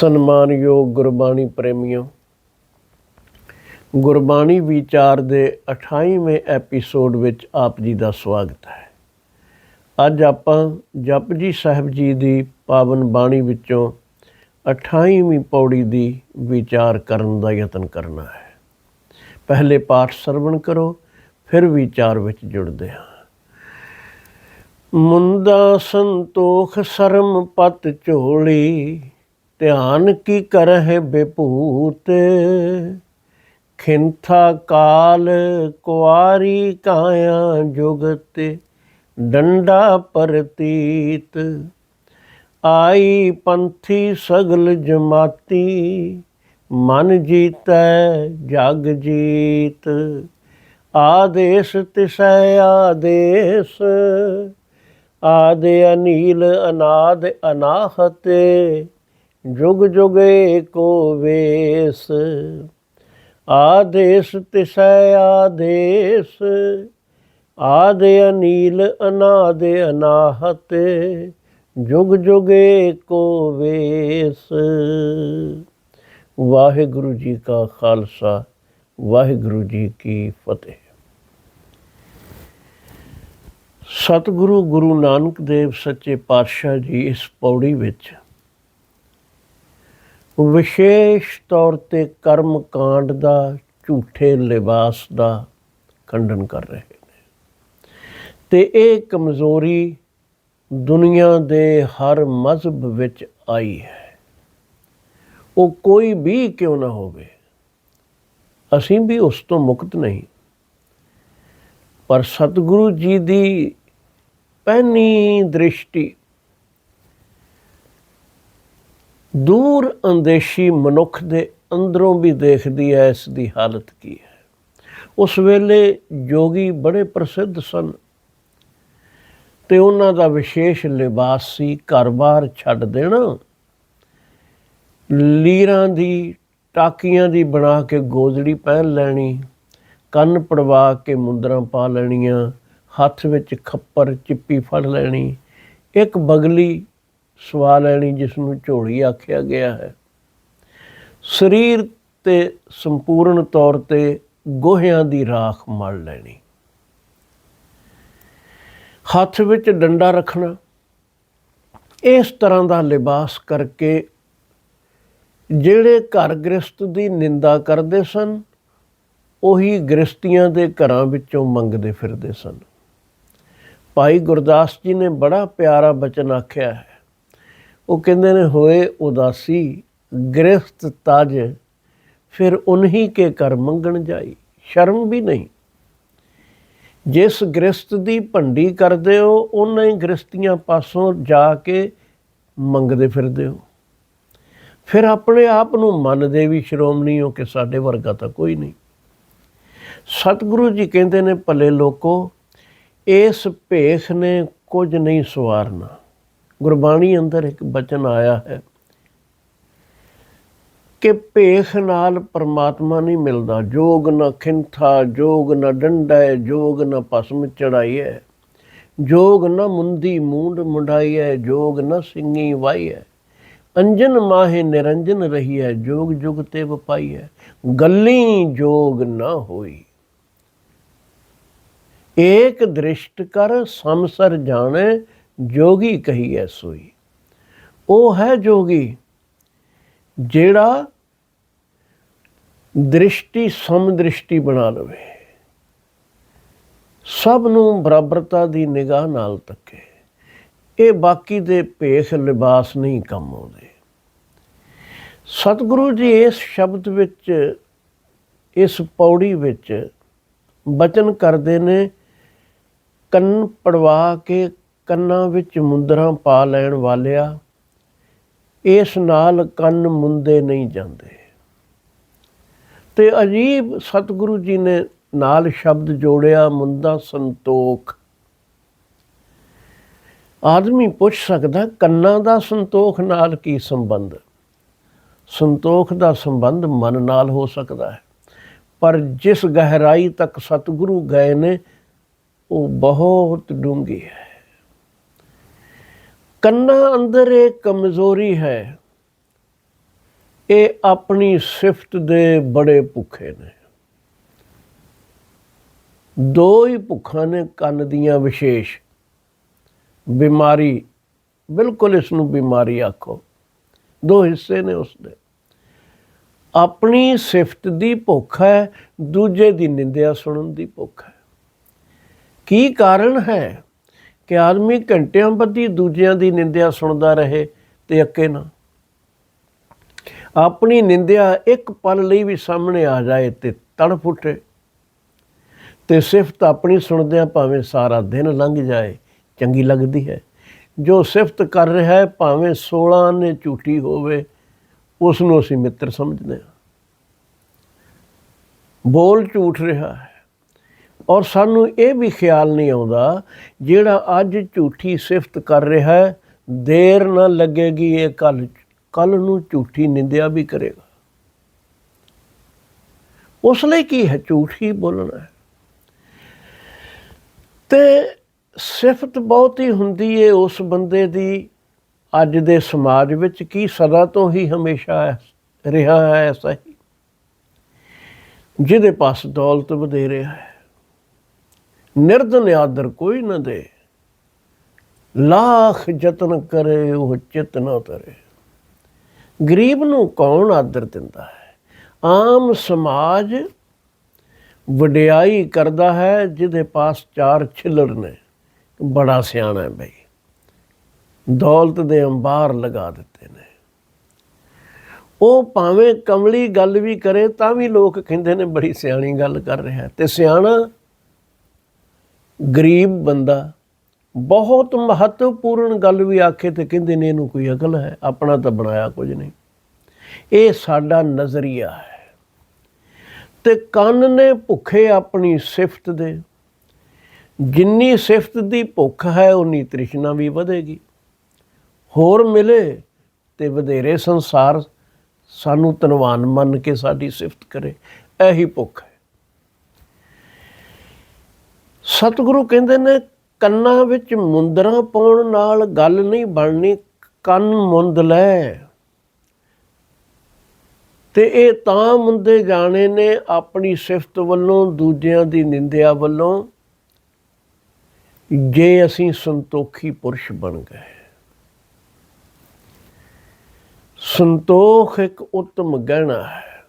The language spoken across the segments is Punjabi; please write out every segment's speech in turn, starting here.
ਸਨਮਾਨਯੋਗ ਗੁਰਬਾਣੀ ਪ੍ਰੇਮੀਓ, ਗੁਰਬਾਣੀ ਵਿਚਾਰ ਦੇ 28ਵੇਂ ਐਪੀਸੋਡ ਵਿੱਚ ਆਪ ਜੀ ਦਾ ਸਵਾਗਤ ਹੈ। ਅੱਜ ਆਪਾਂ ਜਪਜੀ ਸਾਹਿਬ ਜੀ ਦੀ ਪਾਵਨ ਬਾਣੀ ਵਿੱਚੋਂ 28ਵੀਂ ਪੌੜੀ ਦੀ ਵਿਚਾਰ ਕਰਨ ਦਾ ਯਤਨ ਕਰਨਾ ਹੈ। ਪਹਿਲੇ ਪਾਠ ਸਰਵਣ ਕਰੋ, ਫਿਰ ਵਿਚਾਰ ਵਿੱਚ ਜੁੜਦੇ ਹਾਂ। ਮੁੰਦਾ ਸੰਤੋਖ ਸਰਮ ਪਤ ਝੋਲੀ ਧਿਆਨ ਕੀ ਕਰਹਿ ਬੇਪੂਤ? ਖਿੰਥਾ ਕਾਲ ਕੁਆਰੀ ਕਾਇਆ ਜੁਗਤ, ਡੰਡਾ ਪਰਤੀਤ। ਆਈ ਪੰਥੀ ਸਗਲ ਜਮਾਤੀ, ਮਨ ਜੀਤੈ ਜਗ ਜੀਤ। ਆਦੇਸ਼ ਤਿਸੈ ਆਦੇਸ਼, ਆਦਿ ਅਨੀਲ ਅਨਾਦ ਅਨਾਹਤ। ਜੁਗ ਜੁਗ ਏਕੋ ਵੇਸ, ਆਦੇਸ਼ ਤਿਸੈ ਆਦੇਸ਼, ਆਦਿ ਅਨੀਲ ਅਨਾਦ ਅਨਾਹਤ, ਜੁਗ ਜੁਗ ਏਕੋ ਵੇਸ। ਵਾਹਿਗੁਰੂ ਜੀ ਕਾ ਖਾਲਸਾ, ਵਾਹਿਗੁਰੂ ਜੀ ਕੀ ਫਤਿਹ। ਸਤਿਗੁਰੂ ਗੁਰੂ ਨਾਨਕ ਦੇਵ ਸੱਚੇ ਪਾਤਸ਼ਾਹ ਜੀ ਇਸ ਪੌੜੀ ਵਿੱਚ ਵਿਸ਼ੇਸ਼ ਤੌਰ ਤੇ ਕਰਮ ਕਾਂਡ ਦਾ, ਝੂਠੇ ਲਿਬਾਸ ਦਾ ਖੰਡਨ ਕਰ ਰਹੇ ਨੇ। ਤੇ ਇਹ ਕਮਜ਼ੋਰੀ ਦੁਨੀਆ ਦੇ ਹਰ ਮਜ਼ਹਬ ਵਿੱਚ ਆਈ ਹੈ। ਉਹ ਕੋਈ ਵੀ ਕਿਉਂ ਨਾ ਹੋਵੇ, ਅਸੀਂ ਵੀ ਉਸ ਤੋਂ ਮੁਕਤ ਨਹੀਂ। ਪਰ ਸਤਿਗੁਰੂ ਜੀ ਦੀ ਪਹਿਨੀ ਦ੍ਰਿਸ਼ਟੀ ਦੂਰ ਅੰਦੇਸ਼ੀ ਮਨੁੱਖ ਦੇ ਅੰਦਰੋਂ ਵੀ ਦੇਖਦੀ ਹੈ ਇਸ ਦੀ ਹਾਲਤ ਕੀ ਹੈ ਉਸ ਵੇਲੇ ਜੋਗੀ ਬੜੇ ਪ੍ਰਸਿੱਧ ਸਨ ਤੇ ਉਹਨਾਂ ਦਾ ਵਿਸ਼ੇਸ਼ ਲਿਬਾਸ ਸੀ ਘਰ-ਬਾਰ ਛੱਡ ਦੇਣਾ। ਲੀਰਾਂ ਦੀ, ਟਾਕੀਆਂ ਦੀ ਬਣਾ ਕੇ ਗੋਦੜੀ ਪਹਿਨ ਲੈਣੀ, ਕੰਨ ਪੜਵਾ ਕੇ ਮੁੰਦਰਾਂ ਪਾ ਲੈਣੀਆਂ, ਹੱਥ ਵਿੱਚ ਖੱਪਰ, ਚਿੱਪੀ ਫੜ ਲੈਣੀ, ਇੱਕ ਬਗਲੀ ਸਵਾ ਲੈਣੀ ਜਿਸ ਨੂੰ ਝੋਲੀ ਆਖਿਆ ਗਿਆ ਹੈ। ਸਰੀਰ ਤੇ ਸੰਪੂਰਨ ਤੌਰ ਤੇ ਗੋਹਿਆਂ ਦੀ ਰਾਖ ਮਲ ਲੈਣੀ। ਹੱਥ ਵਿੱਚ ਡੰਡਾ ਰੱਖਣਾ, ਇਸ ਤਰ੍ਹਾਂ ਦਾ ਲਿਬਾਸ ਕਰਕੇ ਜਿਹੜੇ ਘਰ ਗ੍ਰਸਤ ਦੀ ਨਿੰਦਾ ਕਰਦੇ ਸਨ, ਉਹੀ ਗ੍ਰਸਤੀਆਂ ਦੇ ਘਰਾਂ ਵਿੱਚੋਂ ਮੰਗਦੇ ਫਿਰਦੇ ਸਨ। ਭਾਈ ਗੁਰਦਾਸ ਜੀ ਨੇ ਬੜਾ ਪਿਆਰਾ ਬਚਨ ਆਖਿਆ ਹੈ ਉਹ ਕਹਿੰਦੇ ਨੇ, ਹੋਏ ਉਦਾਸੀ ਗ੍ਰਸਤ ਤਜ, ਫਿਰ ਉਨਹੀ ਕੇ ਕਰ ਮੰਗਣ ਜਾਈ। ਸ਼ਰਮ ਵੀ ਨਹੀਂ। ਜਿਸ ਗ੍ਰਸਤ ਦੀ ਭੰਡੀ ਕਰਦੇ ਹੋ ਉਹਨਾਂ ਹੀ ਗ੍ਰਸਤੀਆਂ ਪਾਸੋਂ ਜਾ ਕੇ ਮੰਗਦੇ ਫਿਰਦੇ ਹੋ। ਫਿਰ ਆਪਣੇ ਆਪ ਨੂੰ ਮੰਨਦੇ ਵੀ ਸ਼੍ਰੋਮਣੀ ਹੋ ਕਿ ਸਾਡੇ ਵਰਗਾ ਤਾਂ ਕੋਈ ਨਹੀਂ। ਸਤਿਗੁਰੂ ਜੀ ਕਹਿੰਦੇ ਨੇ, ਭਲੇ ਲੋਕੋ, ਇਸ ਭੇਖ ਨੇ ਕੁਝ ਨਹੀਂ ਸਵਾਰਨਾ। ਗੁਰਬਾਣੀ ਅੰਦਰ ਇੱਕ ਬਚਨ ਆਇਆ ਹੈ ਕਿ ਭੇਖ ਨਾਲ ਪਰਮਾਤਮਾ ਨਹੀਂ ਮਿਲਦਾ, ਜੋਗ ਨਾ ਖਿੰਥਾ, ਜੋਗ ਨਾ ਡੰਡਾ, ਜੋਗ ਨਾ ਭਸਮ ਚੜਾਈ ਹੈ ਜੋਗ ਨਾ ਮੁੰਦੀ ਮੂੰਡ ਮੁੰਡਾਈ ਹੈ ਜੋਗ ਨਾ ਸਿੰਘੀ ਵਾਈ ਅੰਜਨ ਮਾਹੇ ਨਿਰੰਜਨ ਰਹੀ ਹੈ ਜੋਗ ਜੁਗ ਤੇ ਵਪਾਈ ਹੈ ਗੱਲੀ ਜੋਗ ਨਾ ਹੋਈ। ਏਕ ਦ੍ਰਿਸ਼ਟ ਕਰ, ਸੰਸਰ ਜਾਣੇ ਜੋਗੀ ਕਹੀ ਐ ਸੋਈ। ਉਹ ਹੈ ਜੋਗੀ ਜਿਹੜਾ ਦ੍ਰਿਸ਼ਟੀ ਸਮਦ੍ਰਿਸ਼ਟੀ ਬਣਾ ਲਵੇ। ਸਭ ਨੂੰ ਬਰਾਬਰਤਾ ਦੀ ਨਿਗਾਹ ਨਾਲ ਤੱਕੇ। ਇਹ ਬਾਕੀ ਦੇ ਭੇਖ ਲਿਬਾਸ ਨਹੀਂ ਕੰਮ ਆਉਂਦੇ। ਸਤਿਗੁਰੂ ਜੀ ਇਸ ਸ਼ਬਦ ਵਿੱਚ, ਇਸ ਪੌੜੀ ਵਿੱਚ ਬਚਨ ਕਰਦੇ ਨੇ, ਕੰਨ ਪੜਵਾ ਕੇ ਕੰਨਾਂ ਵਿੱਚ ਮੁੰਦਰਾਂ ਪਾ ਲੈਣ ਵਾਲਿਆ, ਇਸ ਨਾਲ ਕੰਨ ਮੁੰਦੇ ਨਹੀਂ ਜਾਂਦੇ। ਤੇ ਅਜੀਬ ਸਤਿਗੁਰੂ ਜੀ ਨੇ ਨਾਲ ਸ਼ਬਦ ਜੋੜਿਆ, ਮੁੰਦਾ ਸੰਤੋਖ। ਆਦਮੀ ਪੁੱਛ ਸਕਦਾ, ਕੰਨਾਂ ਦਾ ਸੰਤੋਖ ਨਾਲ ਕੀ ਸੰਬੰਧ? ਸੰਤੋਖ ਦਾ ਸੰਬੰਧ ਮਨ ਨਾਲ ਹੋ ਸਕਦਾ ਹੈ। ਪਰ ਜਿਸ ਗਹਿਰਾਈ ਤੱਕ ਸਤਿਗੁਰੂ ਗਏ ਨੇ, ਉਹ ਬਹੁਤ ਡੂੰਘੀ ਹੈ। ਕੰਨਾਂ ਅੰਦਰ ਇਹ ਕਮਜ਼ੋਰੀ ਹੈ, ਇਹ ਆਪਣੀ ਸਿਫਤ ਦੇ ਬੜੇ ਭੁੱਖੇ ਨੇ। ਦੋ ਹੀ ਭੁੱਖਾਂ ਨੇ ਕੰਨ ਦੀਆਂ ਵਿਸ਼ੇਸ਼। ਬਿਮਾਰੀ, ਬਿਲਕੁਲ ਇਸ ਨੂੰ ਬਿਮਾਰੀ ਆਖੋ। ਦੋ ਹਿੱਸੇ ਨੇ ਉਸ ਦੇ। ਆਪਣੀ ਸਿਫਤ ਦੀ ਭੁੱਖ ਹੈ, ਦੂਜੇ ਦੀ ਨਿੰਦਿਆ ਸੁਣਨ ਦੀ ਭੁੱਖ ਹੈ। ਕੀ ਕਾਰਨ ਹੈ? ਕਿ ਆਦਮੀ ਘੰਟਿਆਂ ਬੱਧੀ ਦੂਜਿਆਂ ਦੀ ਨਿੰਦਿਆ ਸੁਣਦਾ ਰਹੇ ਤੇ ਅੱਕੇ ਨਾ। ਆਪਣੀ ਨਿੰਦਿਆ ਇੱਕ ਪਲ ਲਈ ਵੀ ਸਾਹਮਣੇ ਆ ਜਾਏ ਤੇ ਤੜਫ ਉੱਠੇ ਤੇ ਸਿਫਤ ਆਪਣੀ ਸੁਣਦਿਆਂ ਭਾਵੇਂ ਸਾਰਾ ਦਿਨ ਲੰਘ ਜਾਏ, ਚੰਗੀ ਲੱਗਦੀ ਹੈ। ਜੋ ਸਿਫਤ ਕਰ ਰਿਹਾ ਹੈ, ਭਾਵੇਂ 16 ਨੇ ਝੂਠੀ ਹੋਵੇ ਉਸ ਨੂੰ ਅਸੀਂ ਮਿੱਤਰ ਸਮਝਦੇ ਹਾਂ। ਬੋਲ ਝੂਠ ਰਿਹਾ ਹੈ। ਔਰ ਸਾਨੂੰ ਇਹ ਵੀ ਖਿਆਲ ਨਹੀਂ ਆਉਂਦਾ, ਜਿਹੜਾ ਅੱਜ ਝੂਠੀ ਸਿਫਤ ਕਰ ਰਿਹਾ ਹੈ, ਦੇਰ ਨਾ ਲੱਗੇਗੀ ਇਹ ਕੱਲ ਕੱਲ ਨੂੰ ਝੂਠੀ ਨਿੰਦਿਆ ਵੀ ਕਰੇਗਾ। ਉਸ ਲਈ ਕੀ ਹੈ ਝੂਠੀ ਬੋਲਣਾ ਹੈ? ਤੇ ਸਿਫਤ ਬਹੁਤ ਹੀ ਹੁੰਦੀ ਏ ਉਸ ਬੰਦੇ ਦੀ, ਅੱਜ ਦੇ ਸਮਾਜ ਵਿੱਚ ਕੀ ਸਦਾ ਤੋਂ ਹੀ ਹਮੇਸ਼ਾ ਹੈ- ਰਿਹਾ ਹੈ, ਐਸਾ ਹੀ। ਜਿਹਦੇ ਪਾਸ ਦੌਲਤ ਵਧੇਰੇ ਹੈ। ਨਿਰਧਨ ਆਦਰ ਕੋਈ ਨਾ ਦੇ। ਲੱਖ ਯਤਨ ਕਰੇ, ਉਹ ਚਿਤ ਨਾ ਤਰੇ। ਗਰੀਬ ਨੂੰ ਕੌਣ ਆਦਰ ਦਿੰਦਾ ਹੈ? ਆਮ ਸਮਾਜ ਵਡਿਆਈ ਕਰਦਾ ਹੈ, ਜਿਹਦੇ ਪਾਸ ਚਾਰ ਛਿੱਲੜ ਨੇ। ਬੜਾ ਸਿਆਣਾ ਹੈ ਬਈ। ਦੌਲਤ ਦੇ ਅੰਬਾਰ ਲਗਾ ਦਿੱਤੇ ਨੇ। ਉਹ ਭਾਵੇਂ ਕਮਲੀ ਗੱਲ ਵੀ ਕਰੇ, ਤਾਂ ਵੀ ਲੋਕ ਕਹਿੰਦੇ ਨੇ ਬੜੀ ਸਿਆਣੀ ਗੱਲ ਕਰ ਰਿਹਾ ਹੈ। ਤੇ ਸਿਆਣਾ ਗਰੀਬ ਬੰਦਾ ਬਹੁਤ ਮਹੱਤਵਪੂਰਨ ਗੱਲ ਵੀ ਆਖੇ ਤੇ ਕਹਿੰਦੇ ਨੇ ਇਹਨੂੰ ਕੋਈ ਅਕਲ ਹੈ, ਆਪਣਾ ਤਾਂ ਬਣਾਇਆ ਕੁਝ ਨਹੀਂ। ਇਹ ਸਾਡਾ ਨਜ਼ਰੀਆ ਹੈ। ਤੇ ਕੰਨ ਨੇ ਭੁੱਖੇ ਆਪਣੀ ਸਿਫਤ ਦੇ। ਜਿੰਨੀ ਸਿਫਤ ਦੀ ਭੁੱਖ ਹੈ ਉਨੀ ਤ੍ਰਿਸ਼ਨਾ ਵੀ ਵਧੇਗੀ। ਹੋਰ ਮਿਲੇ ਤੇ ਵਧੇਰੇ ਸੰਸਾਰ ਸਾਨੂੰ ਧਨਵਾਨ ਮੰਨ ਕੇ ਸਾਡੀ ਸਿਫਤ ਕਰੇ। ਇਹੀ ਭੁੱਖ ਹੈ। ਸਤਿਗੁਰੂ ਕਹਿੰਦੇ ਨੇ, ਕੰਨਾਂ ਵਿੱਚ ਮੁੰਦਰਾਂ ਪਾਉਣ ਨਾਲ ਗੱਲ ਨਹੀਂ ਬਣਨੀ, ਕੰਨ ਮੁੰਦ ਲੈ। ਤੇ ਇਹ ਤਾਂ ਮੁੰਦੇ ਜਾਣੇ ਨੇ ਆਪਣੀ ਸਿਫਤ ਵੱਲੋਂ, ਦੂਜਿਆਂ ਦੀ ਨਿੰਦਿਆ ਵੱਲੋਂ, ਜੇ ਅਸੀਂ ਸੰਤੋਖੀ ਪੁਰਸ਼ ਬਣ ਗਏ। ਸੰਤੋਖ ਇੱਕ ਉੱਤਮ ਗਹਿਣਾ ਹੈ।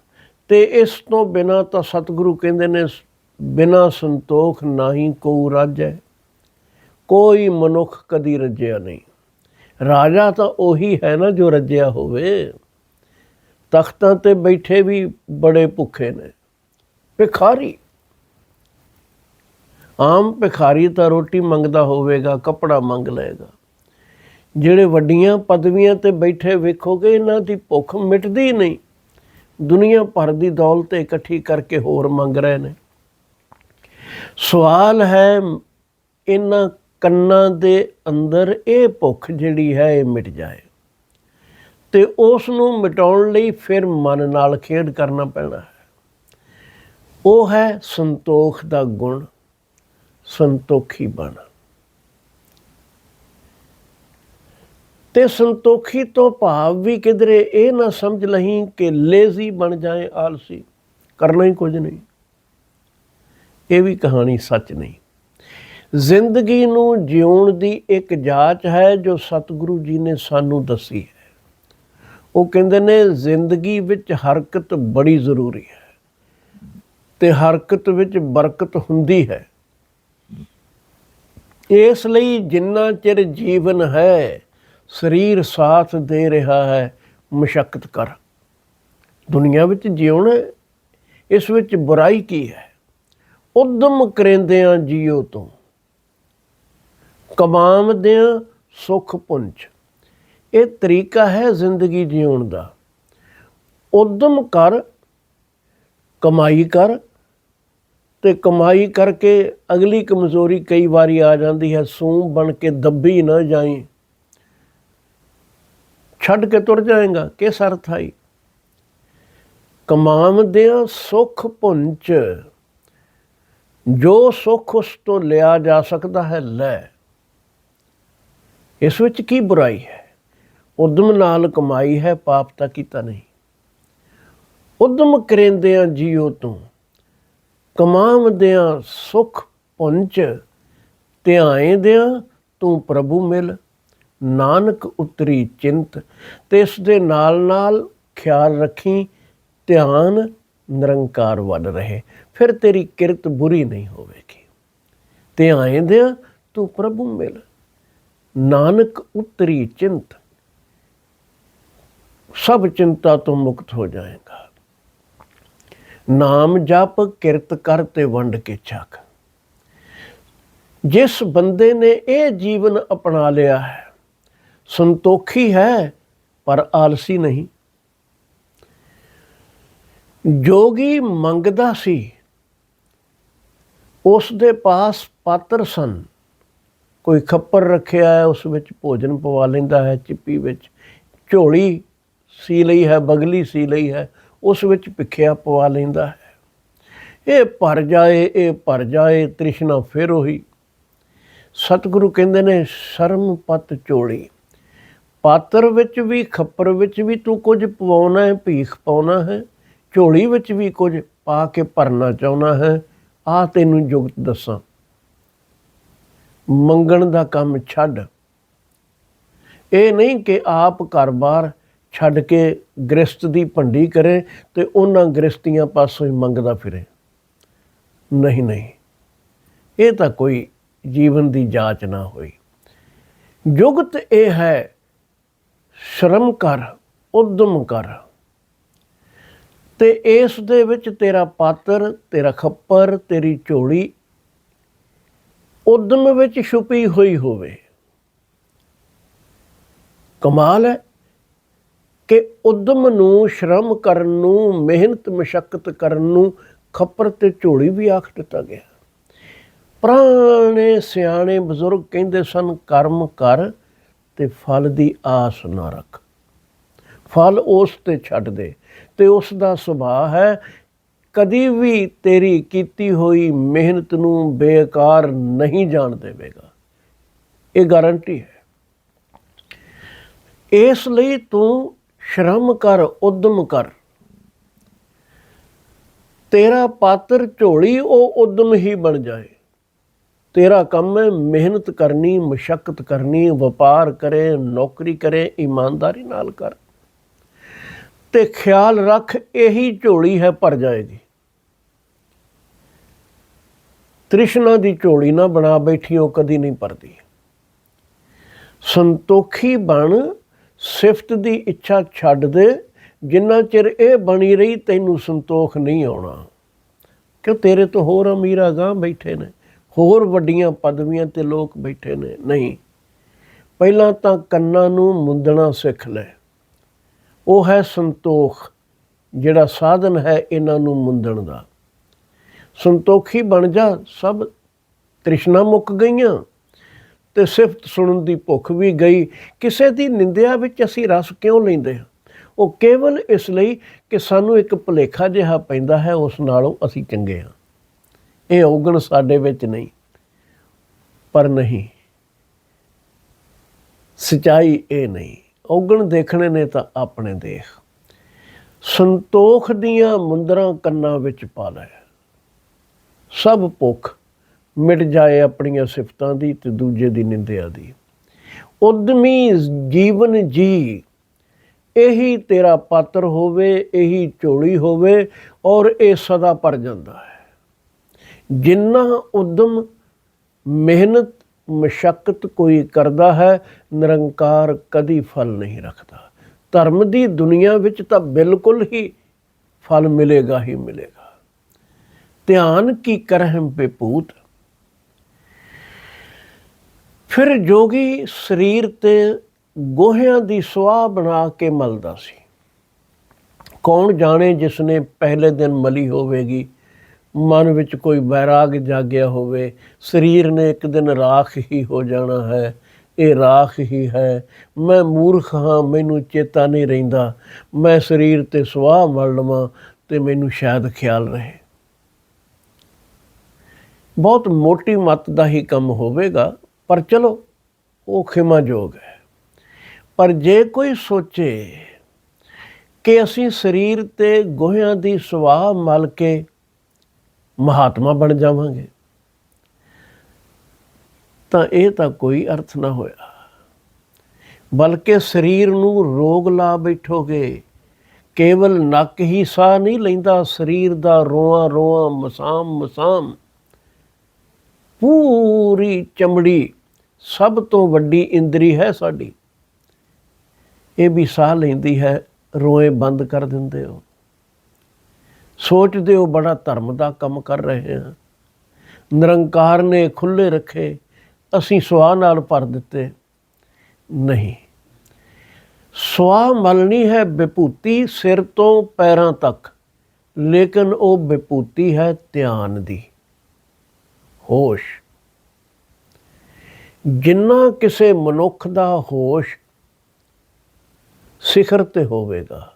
ਤੇ ਇਸ ਤੋਂ ਬਿਨਾ ਤਾਂ ਸਤਿਗੁਰੂ ਕਹਿੰਦੇ ਨੇ ਬਿਨਾ ਸੰਤੋਖ ਨਹੀਂ ਕੋ ਰਾਜੈ, ਕੋਈ ਮਨੁੱਖ ਕਦੀ ਰੱਜਿਆ ਨਹੀਂ। ਰਾਜਾ ਤਾਂ ਉਹੀ ਹੈ ਨਾ ਜੋ ਰੱਜਿਆ ਹੋਵੇ। ਤਖਤਾਂ ਤੇ ਬੈਠੇ ਵੀ ਬੜੇ ਭੁੱਖੇ ਨੇ। ਭਿਖਾਰੀ। ਆਮ ਭਿਖਾਰੀ ਤਾਂ ਰੋਟੀ ਮੰਗਦਾ ਹੋਵੇਗਾ, ਕੱਪੜਾ ਮੰਗ ਲਏਗਾ। ਜਿਹੜੇ ਵੱਡੀਆਂ ਪਦਵੀਆਂ ਤੇ ਬੈਠੇ ਵੇਖੋਗੇ, ਇਹਨਾਂ ਦੀ ਭੁੱਖ ਮਿਟਦੀ ਨਹੀਂ। ਦੁਨੀਆ ਭਰ ਦੀ ਦੌਲਤ ਇਕੱਠੀ ਕਰਕੇ ਹੋਰ ਮੰਗ ਰਹੇ ਨੇ। ਸਵਾਲ ਹੈ, ਇਹਨਾਂ ਕੰਨਾਂ ਦੇ ਅੰਦਰ ਇਹ ਭੁੱਖ ਜਿਹੜੀ ਹੈ, ਇਹ ਮਿਟ ਜਾਏ। ਤੇ ਉਸ ਨੂੰ ਮਿਟਾਉਣ ਲਈ ਫਿਰ ਮਨ ਨਾਲ ਖੇਡ ਕਰਨਾ ਪੈਣਾ ਹੈ। ਉਹ ਹੈ ਸੰਤੋਖ ਦਾ ਗੁਣ, ਸੰਤੋਖੀ ਬਣ। ਤੇ ਸੰਤੋਖੀ ਤੋਂ ਭਾਵ ਵੀ ਕਿਧਰੇ ਇਹ ਨਾ ਸਮਝ ਲਹੀਂ ਕਿ ਲੇਜ਼ੀ ਬਣ ਜਾਏ ਆਲਸੀ। ਕਰਨਾ ਹੀ ਕੁਝ ਨਹੀਂ। ਇਹ ਵੀ ਕਹਾਣੀ ਸੱਚ ਨਹੀਂ। ਜ਼ਿੰਦਗੀ ਨੂੰ ਜਿਉਣ ਦੀ ਇੱਕ ਜਾਚ ਹੈ ਜੋ ਸਤਿਗੁਰੂ ਜੀ ਨੇ ਸਾਨੂੰ ਦੱਸੀ ਹੈ। ਉਹ ਕਹਿੰਦੇ ਨੇ, ਜ਼ਿੰਦਗੀ ਵਿੱਚ ਹਰਕਤ ਬੜੀ ਜ਼ਰੂਰੀ ਹੈ ਤੇ ਹਰਕਤ ਵਿੱਚ ਬਰਕਤ ਹੁੰਦੀ ਹੈ। ਇਸ ਲਈ ਜਿੰਨਾ ਚਿਰ ਜੀਵਨ ਹੈ, ਸਰੀਰ ਸਾਥ ਦੇ ਰਿਹਾ ਹੈ ਮੁਸ਼ਕਲ ਕਰ। ਦੁਨੀਆ ਵਿੱਚ ਜਿਉਣਾ, ਇਸ ਵਿੱਚ ਬੁਰਾਈ ਕੀ ਹੈ? ਉਦਮ ਕਰੇਂਦਿਆਂ ਜੀਓ ਤੋਂ ਕਮਾਮਦਿਆਂ ਸੁਖ ਪੁੰਜ। ਇਹ ਤਰੀਕਾ ਹੈ ਜ਼ਿੰਦਗੀ ਜਿਉਣ ਦਾ। ਉਦਮ ਕਰ, ਕਮਾਈ ਕਰ ਤੇ ਕਮਾਈ ਕਰਕੇ ਅਗਲੀ ਕਮਜ਼ੋਰੀ ਕਈ ਵਾਰੀ ਆ ਜਾਂਦੀ ਹੈ। ਸੂਮ ਬਣ ਕੇ ਦੱਬੀ ਨਾ ਜਾਈ। ਛੱਡ ਕੇ ਤੁਰ ਜਾਏਗਾ, ਕਿਸ ਅਰਥ ਆਈ? ਕਮਾਮਦਿਆਂ ਸੁਖ ਪੁੰਚ ਜੋ ਸੁਖ ਉਸ ਤੋਂ ਲਿਆ ਜਾ ਸਕਦਾ ਹੈ, ਲੈ। ਇਸ ਵਿੱਚ ਕੀ ਬੁਰਾਈ ਹੈ? ਉਦਮ ਨਾਲ ਕਮਾਈ ਹੈ, ਪਾਪ ਤਾਂ ਕੀਤਾ ਨਹੀਂ। ਉਦਮ ਕਰੇਂਦਿਆਂ ਜੀਉ ਤੂੰ, ਕਮਾਵਦਿਆਂ ਸੁਖ ਪੁੰਚ ਧਿਆਏਂਦਿਆਂ ਤੂੰ ਪ੍ਰਭੂ ਮਿਲ। ਨਾਨਕ ਉਤਰੀ ਚਿੰਤ, ਤੇ ਇਸ ਦੇ ਨਾਲ ਨਾਲ ਖਿਆਲ ਰੱਖੀ ਧਿਆਨ ਨਿਰੰਕਾਰ ਵੱਲ ਰਹੇ। ਫਿਰ ਤੇਰੀ ਕਿਰਤ ਬੁਰੀ ਨਹੀਂ ਹੋਵੇਗੀ। ਤੇ ਧਿਆਏਂਦਿਆਂ ਤੂੰ ਪ੍ਰਭੂ ਮਿਲ। ਨਾਨਕ ਉਤਰੀ ਚਿੰਤ। ਸਭ ਚਿੰਤਾ ਤੋਂ ਮੁਕਤ ਹੋ ਜਾਏਗਾ। ਨਾਮ ਜਪ ਕਿਰਤ ਕਰ ਤੇ ਵੰਡ ਕੇ ਛਕ ਜਿਸ ਬੰਦੇ ਨੇ ਇਹ ਜੀਵਨ ਅਪਣਾ ਲਿਆ ਹੈ, ਸੰਤੋਖੀ ਹੈ, ਪਰ ਆਲਸੀ ਨਹੀਂ। ਜੋਗੀ ਮੰਗਦਾ ਸੀ, ਉਸ ਦੇ ਪਾਸ ਪਾਤਰ ਸਨ। ਕੋਈ ਖੱਪਰ ਰੱਖਿਆ ਹੈ, ਉਸ ਵਿੱਚ ਭੋਜਨ ਪਵਾ ਲੈਂਦਾ ਹੈ, ਚਿੱਪੀ ਵਿੱਚ ਝੋਲੀ ਸੀ ਲਈ ਹੈ, ਬਗਲੀ ਸੀ ਲਈ ਹੈ, ਉਸ ਵਿੱਚ ਭਿੱਖਿਆ ਪਵਾ ਲੈਂਦਾ ਹੈ। ਇਹ ਭਰ ਜਾਏ, ਇਹ ਭਰ ਜਾਏ, ਤ੍ਰਿਸ਼ਨਾ ਫਿਰ ਉਹੀ। ਸਤਿਗੁਰੂ ਕਹਿੰਦੇ ਨੇ, ਸ਼ਰਮ ਪਤ ਝੋਲੀ। ਪਾਤਰ ਵਿੱਚ ਵੀ ਖੱਪਰ ਵਿੱਚ ਵੀ ਤੂੰ ਕੁਝ ਪਵਾਉਣਾ ਹੈ, ਭੀਖ ਪਾਉਣਾ ਹੈ ਝੋਲੀ ਵਿੱਚ ਵੀ ਕੁਝ ਪਾ ਕੇ ਭਰਨਾ ਚਾਹੁੰਦਾ ਹੈ ਆ ਤੈਨੂੰ ਜੁਗਤ ਦੱਸਾਂ। ਮੰਗਣ ਦਾ ਕੰਮ ਛੱਡ। ਇਹ ਨਹੀਂ ਕਿ ਆਪ ਘਰ-ਬਾਰ ਛੱਡ ਕੇ ਗ੍ਰਸਤ ਦੀ ਭੰਡੀ ਕਰੇ ਤੇ ਉਹਨਾਂ ਗ੍ਰਸਤੀਆਂ ਪਾਸੋਂ ਹੀ ਮੰਗਦਾ ਫਿਰੇ। ਨਹੀਂ ਨਹੀਂ, ਇਹ ਤਾਂ ਕੋਈ ਜੀਵਨ ਦੀ ਜਾਂਚ ਨਾ ਹੋਈ। ਜੁਗਤ ਇਹ ਹੈ, ਸ਼ਰਮ ਕਰ, ਉਦਮ ਕਰ। ਤੇ ਇਸ ਦੇ ਵਿੱਚ ਤੇਰਾ ਪਾਤਰ, ਤੇਰਾ ਖੱਪਰ, ਤੇਰੀ ਝੋਲੀ ਉਦਮ ਵਿੱਚ ਛੁਪੀ ਹੋਈ ਹੋਵੇ। ਕਮਾਲ ਹੈ ਕਿ ਉਦਮ ਨੂੰ, ਸ਼ਰਮ ਕਰਨ ਨੂੰ, ਮਿਹਨਤ ਮਸ਼ੱਕਤ ਕਰਨ ਨੂੰ ਖੱਪਰ ਤੇ ਝੋਲੀ ਵੀ ਆਖ ਦਿੱਤਾ ਗਿਆ। ਪੁਰਾਣੇ, ਸਿਆਣੇ ਬਜ਼ੁਰਗ ਕਹਿੰਦੇ ਸਨ, ਕਰਮ ਕਰ ਤੇ ਫਲ ਦੀ ਆਸ ਨਾ ਰੱਖ। ਫਲ ਉਸ ਤੇ ਛੱਡ ਦੇ। ਤੇ ਉਸ ਦਾ ਸੁਭਾਅ ਹੈ, ਕਦੀ ਵੀ ਤੇਰੀ ਕੀਤੀ ਹੋਈ ਮਿਹਨਤ ਨੂੰ ਬੇਕਾਰ ਨਹੀਂ ਜਾਣ ਦੇਵੇਗਾ। ਇਹ ਗਾਰੰਟੀ ਹੈ। ਇਸ ਲਈ ਤੂੰ ਸ਼ਰਮ ਕਰ, ਉਦਮ ਕਰ। ਤੇਰਾ ਪਾਤਰ ਝੋਲੀ, ਉਹ ਉਦਮ ਹੀ ਬਣ ਜਾਏ। ਤੇਰਾ ਕੰਮ ਹੈ ਮਿਹਨਤ ਕਰਨੀ, ਮਸ਼ਕਤ ਕਰਨੀ, ਵਪਾਰ ਕਰੇ, ਨੌਕਰੀ ਕਰੇ, ਇਮਾਨਦਾਰੀ ਨਾਲ ਕਰ। ਤੇ ਖਿਆਲ ਰੱਖ, ਇਹੀ ਝੋਲੀ ਹੈ ਭਰ ਜਾਏਗੀ। ਤ੍ਰਿਸ਼ਨਾ ਦੀ ਝੋਲੀ ਨਾ ਬਣਾ ਬੈਠੀ, ਉਹ ਕਦੀ ਨਹੀਂ ਭਰਦੀ। ਸੰਤੋਖੀ ਬਣ, ਸਿਫਤ ਦੀ ਇੱਛਾ ਛੱਡ ਦੇ, ਜਿੰਨਾ ਚਿਰ ਇਹ ਬਣੀ ਰਹੀ, ਤੈਨੂੰ ਸੰਤੋਖ ਨਹੀਂ ਆਉਣਾ। ਕਿਉਂ? ਤੇਰੇ ਤੋਂ ਹੋਰ ਅਮੀਰ ਅਗਾਂਹ ਬੈਠੇ ਨੇ। ਹੋਰ ਵੱਡੀਆਂ ਪਦਵੀਆਂ ਤੇ ਲੋਕ ਬੈਠੇ ਨੇ। ਨਹੀਂ। ਪਹਿਲਾਂ ਤਾਂ ਕੰਨਾਂ ਨੂੰ ਮੁੰਦਣਾ ਸਿੱਖ ਲੈ। ਉਹ ਹੈ ਸੰਤੋਖ, ਜਿਹੜਾ ਸਾਧਨ ਹੈ ਇਹਨਾਂ ਨੂੰ ਮੁੰਦਣ ਦਾ। ਸੰਤੋਖੀ ਬਣ ਜਾ, ਸਭ ਤ੍ਰਿਸ਼ਨਾ ਮੁੱਕ ਗਈਆਂ। ਤੇ ਸਿਫਤ ਸੁਣਨ ਦੀ ਭੁੱਖ ਵੀ ਗਈ। ਕਿਸੇ ਦੀ ਨਿੰਦਿਆ ਵਿੱਚ ਅਸੀਂ ਰਸ ਕਿਉਂ ਲੈਂਦੇ ਹਾਂ? ਉਹ ਕੇਵਲ ਇਸ ਲਈ ਕਿ ਸਾਨੂੰ ਇੱਕ ਭੁਲੇਖਾ ਜਿਹਾ ਪੈਂਦਾ ਹੈ, ਉਸ ਨਾਲੋਂ ਅਸੀਂ ਚੰਗੇ ਹਾਂ। ਇਹ ਔਗਣ ਸਾਡੇ ਵਿੱਚ ਨਹੀਂ, ਪਰ ਨਹੀਂ। ਸਚਾਈ ਇਹ ਨਹੀਂ। ਔਗਣ ਦੇਖਣੇ ਨੇ ਤਾਂ ਆਪਣੇ ਦੇਖ। ਸੰਤੋਖ ਦੀਆਂ ਮੁੰਦਰਾਂ ਕੰਨਾਂ ਵਿੱਚ ਪਾ ਲੈ। ਸਭ ਭੁੱਖ ਮਿਟ ਜਾਏ ਆਪਣੀਆਂ ਸਿਫਤਾਂ ਦੀ ਤੇ ਦੂਜੇ ਦੀ ਨਿੰਦਿਆ ਦੀ। ਉਦਮੀ ਜੀਵਨ ਜੀ, ਇਹੀ ਤੇਰਾ ਪਾਤਰ ਹੋਵੇ, ਇਹੀ ਝੋਲੀ ਹੋਵੇ ਔਰ ਇਹ ਸਦਾ ਪਰ ਜਾਂਦਾ ਹੈ। ਜਿੰਨਾ ਉਦਮ ਮਿਹਨਤ ਮਸ਼ੱਕਤ ਕੋਈ ਕਰਦਾ ਹੈ, ਨਿਰੰਕਾਰ ਕਦੀ ਫਲ ਨਹੀਂ ਰੱਖਦਾ। ਧਰਮ ਦੀ ਦੁਨੀਆ ਵਿੱਚ ਤਾਂ ਬਿਲਕੁਲ ਹੀ ਫਲ ਮਿਲੇਗਾ ਹੀ ਮਿਲੇਗਾ। ਧਿਆਨ ਕੀ ਕਰਹਿ ਬੇਪੂਤ ਫਿਰ ਜੋਗੀ ਸਰੀਰ ਤੇ ਗੋਹਿਆਂ ਦੀ ਸੁਆਹ ਬਣਾ ਕੇ ਮਲਦਾ ਸੀ। ਕੌਣ ਜਾਣੇ ਜਿਸ ਨੇ ਪਹਿਲੇ ਦਿਨ ਮਲੀ ਹੋਵੇਗੀ? ਮਨ ਵਿੱਚ ਕੋਈ ਬੈਰਾਗ ਜਾਗਿਆ ਹੋਵੇ, ਸਰੀਰ ਨੇ ਇੱਕ ਦਿਨ ਰਾਖ ਹੀ ਹੋ ਜਾਣਾ ਹੈ, ਇਹ ਰਾਖ ਹੀ ਹੈ। ਮੈਂ ਮੂਰਖ ਹਾਂ, ਮੈਨੂੰ ਚੇਤਾ ਨਹੀਂ ਰਹਿੰਦਾ। ਮੈਂ ਸਰੀਰ ਤੇ ਸੁਆਹ ਮਲ ਲਵਾਂ ਤੇ ਮੈਨੂੰ ਸ਼ਾਇਦ ਖਿਆਲ ਰਹੇ। ਬਹੁਤ ਮੋਟੀ ਮਤ ਦਾ ਹੀ ਕੰਮ ਹੋਵੇਗਾ, ਪਰ ਚਲੋ, ਉਹ ਖਿਮਾਯੋਗ ਹੈ। ਪਰ ਜੇ ਕੋਈ ਸੋਚੇ ਕਿ ਅਸੀਂ ਸਰੀਰ ਤੇ ਗੋਹਿਆਂ ਦੀ ਸਵਾਹ ਮਲ ਕੇ ਮਹਾਤਮਾ ਬਣ ਜਾਵਾਂਗੇ। ਤਾਂ ਇਹ ਤਾਂ ਕੋਈ ਅਰਥ ਨਾ ਹੋਇਆ। ਬਲਕਿ ਸਰੀਰ ਨੂੰ ਰੋਗ ਲਾ ਬੈਠੋਗੇ। ਕੇਵਲ ਨੱਕ ਹੀ ਸਾਹ ਨਹੀਂ ਲੈਂਦਾ, ਸਰੀਰ ਦਾ ਰੋਆ ਰੋਆ ਮਸਾਮ ਮਸਾਮ। ਪੂਰੀ ਚਮੜੀ ਸਭ ਤੋਂ ਵੱਡੀ ਇੰਦਰੀ ਹੈ ਸਾਡੀ। ਇਹ ਵੀ ਸਾਹ ਲੈਂਦੀ ਹੈ, ਰੋਏ ਬੰਦ ਕਰ ਦਿੰਦੇ ਹੋ। ਸੋਚਦੇ ਹੋ ਬੜਾ ਧਰਮ ਦਾ ਕੰਮ ਕਰ ਰਹੇ ਹਾਂ। ਨਿਰੰਕਾਰ ਨੇ ਖੁੱਲੇ ਰੱਖੇ, ਅਸੀਂ ਸਵਾਹ ਨਾਲ ਭਰ ਦਿੱਤੇ। ਨਹੀਂ ਸਵਾਹ ਮਲਣੀ ਹੈ ਵਿਭੂਤੀ ਸਿਰ ਤੋਂ ਪੈਰਾਂ ਤੱਕ, ਲੇਕਿਨ ਉਹ ਵਿਭੂਤੀ ਹੈ ਧਿਆਨ ਦੀ। ਹੋਸ਼। ਜਿੰਨਾ ਕਿਸੇ ਮਨੁੱਖ ਦਾ ਹੋਸ਼ ਸਿਖਰ ਤੇ ਹੋਵੇਗਾ,